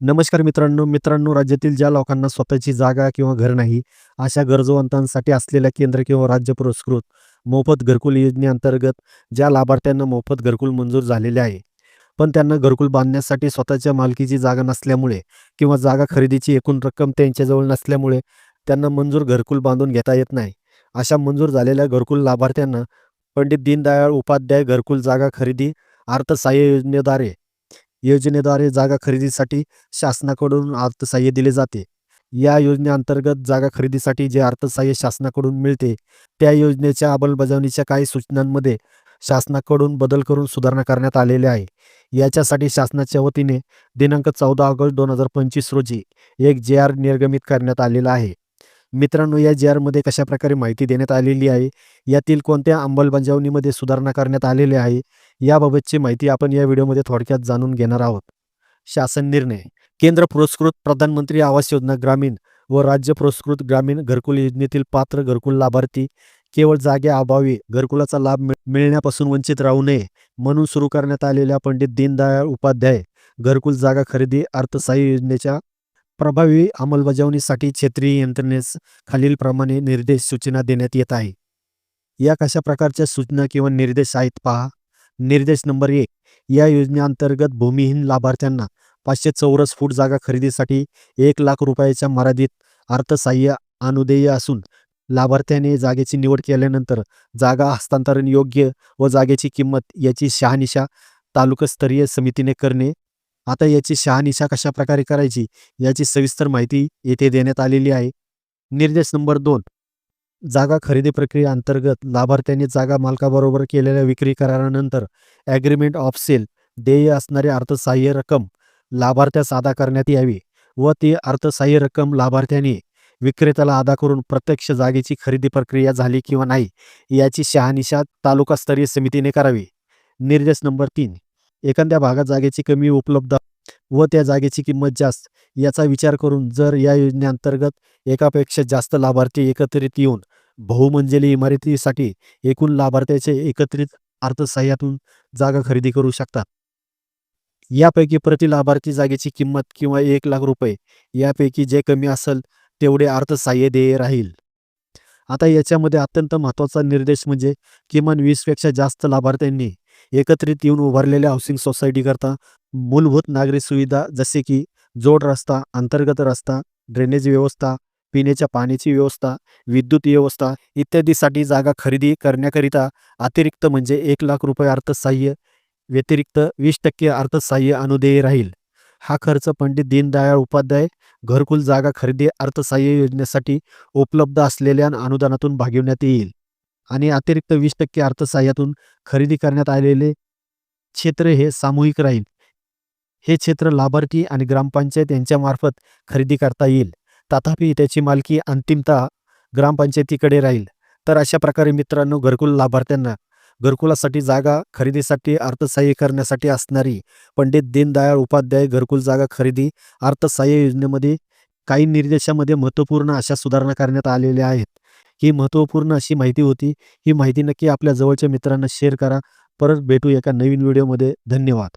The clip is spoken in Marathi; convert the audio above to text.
नमस्कार मित्रांनो मित्रांनो राज्यातील ज्या लोकांना स्वतःची जागा किंवा घर नाही अशा गरजवंतांसाठी असलेल्या केंद्र किंवा राज्य पुरस्कृत मोफत घरकुल योजनेअंतर्गत ज्या लाभार्थ्यांना मोफत घरकुल मंजूर झालेले आहे पण त्यांना घरकुल बांधण्यासाठी स्वतःच्या मालकीची जागा नसल्यामुळे किंवा जागा खरेदीची एकूण रक्कम त्यांच्याजवळ नसल्यामुळे त्यांना मंजूर घरकुल बांधून घेता येत नाही. अशा मंजूर झालेल्या घरकुल लाभार्थ्यांना पंडित दीनदयाळ उपाध्याय घरकुल जागा खरेदी अर्थसहाय्य योजनेद्वारे योजनेद्वारे जागा खरेदीसाठी शासनाकडून अर्थसहाय्य दिले जाते. या योजनेअंतर्गत जागा खरेदीसाठी जे अर्थसहाय्य शासनाकडून मिळते त्या योजनेच्या अंमलबजावणीच्या काही सूचनांमध्ये शासनाकडून बदल करून सुधारणा करण्यात आलेल्या आहे. याच्यासाठी शासनाच्या वतीने दिनांक चौदा ऑगस्ट दोन हजार पंचवीस रोजी एक जे आर निर्गमित करण्यात आलेला आहे. मित्रांनो या जे आरमध्ये कशा प्रकारे माहिती देण्यात आलेली आहे? यातील कोणत्या अंमलबजावणीमध्ये सुधारणा करण्यात आलेली आहे? याबाबतची माहिती आपण या व्हिडिओमध्ये थोडक्यात जाणून घेणार आहोत. शासन निर्णय. केंद्र पुरस्कृत प्रधानमंत्री आवास योजना ग्रामीण व राज्य पुरस्कृत ग्रामीण घरकुल योजनेतील पात्र घरकुल लाभार्थी केवळ जागेअभावी घरकुलाचा लाभ मिळण्यापासून वंचित राहू नये म्हणून सुरू करण्यात आलेल्या पंडित दीनदयाळ उपाध्याय घरकुल जागा खरेदी अर्थसहाय्य योजनेच्या प्रभावी अंमलबजावणीसाठी क्षेत्रीय यंत्रणेस खालीलप्रमाणे निर्देश सूचना देण्यात येत आहे. या कशा प्रकारच्या सूचना किंवा निर्देश आहेत पहा. निर्देश नंबर एक. या योजनेअंतर्गत भूमिहीन लाभार्थ्यांना पाचशे चौरस फूट जागा खरेदीसाठी एक लाख रुपयाच्या मर्यादित अर्थसहाय्य अनुदेय असून लाभार्थ्याने जागेची निवड केल्यानंतर जागा हस्तांतरण योग्य व जागेची किंमत याची शहानिशा तालुकास्तरीय समितीने करणे. आता याची शहानिशा कशा प्रकारे करायची याची सविस्तर माहिती येथे देण्यात आलेली आहे. निर्देश नंबर दोन. जागा खरेदी प्रक्रिया अंतर्गत लाभार्थ्यांनी जागा मालकाबरोबर केलेल्या विक्री करारानंतर ॲग्रीमेंट ऑफ सेल देय असणारी अर्थसहाय्य रक्कम लाभार्थ्यास अदा करण्यात यावी व ती अर्थसहाय्य रक्कम लाभार्थ्याने विक्रेत्याला अदा करून प्रत्यक्ष जागेची खरेदी प्रक्रिया झाली किंवा नाही याची शहानिशा तालुकास्तरीय समितीने करावी. निर्देश नंबर तीन एखाद्या भागात जागेची कमी उपलब्ध व त्या जागेची किंमत जास्त याचा विचार करून जर या योजनेअंतर्गत एकापेक्षा जास्त लाभार्थी एकत्रित येऊन बहुमंजिली इमारतीसाठी एकूण लाभार्थ्याचे एकत्रित अर्थसहाय्यातून जागा खरेदी करू शकतात. यापैकी प्रति लाभार्थी जागेची किंमत किंवा एक लाख रुपये यापैकी जे कमी असेल तेवढे अर्थसहाय्य देय राहील. आता याच्यामध्ये अत्यंत महत्त्वाचा निर्देश म्हणजे किमान वीसपेक्षा जास्त लाभार्थ्यांनी एकत्रित येऊन उभारलेल्या हाऊसिंग सोसायटीकरता मूलभूत नागरी सुविधा जसे की जोड रस्ता अंतर्गत रस्ता ड्रेनेज व्यवस्था पिण्याच्या पाण्याची व्यवस्था विद्युत व्यवस्था इत्यादीसाठी जागा खरेदी करण्याकरिता अतिरिक्त म्हणजे एक लाख रुपये अर्थसहाय्य व्यतिरिक्त वीस टक्के अर्थसहाय्य अनुदेय राहील. हा खर्च पंडित दीनदयाळ उपाध्याय घरकुल जागा खरेदी अर्थसहाय्य योजनेसाठी उपलब्ध असलेल्या अनुदानातून भागविण्यात येईल आणि अतिरिक्त वीस टक्के अर्थसहाय्यातून खरेदी करण्यात आलेले क्षेत्र हे सामूहिक राहील. हे क्षेत्र लाभार्थी आणि ग्रामपंचायत यांच्यामार्फत खरेदी करता येईल. तथापि त्याची मालकी अंतिमतः ग्रामपंचायतीकडे राहील. तर अशा प्रकारे मित्रांनो घरकुल लाभार्थ्यांना घरकुलासाठी जागा खरेदीसाठी अर्थसहाय्य करण्यासाठी असणारी पंडित दीनदयाळ उपाध्याय घरकुल जागा खरेदी अर्थसहाय्य योजनेमध्ये काही निर्देशामध्ये महत्त्वपूर्ण अशा सुधारणा करण्यात आलेल्या आहेत. ही महत्त्वपूर्ण अशी माहिती होती. ही माहिती नक्की आपल्या जवळच्या मित्रांना शेअर करा. परत भेटू एका नवीन व्हिडिओमध्ये. धन्यवाद.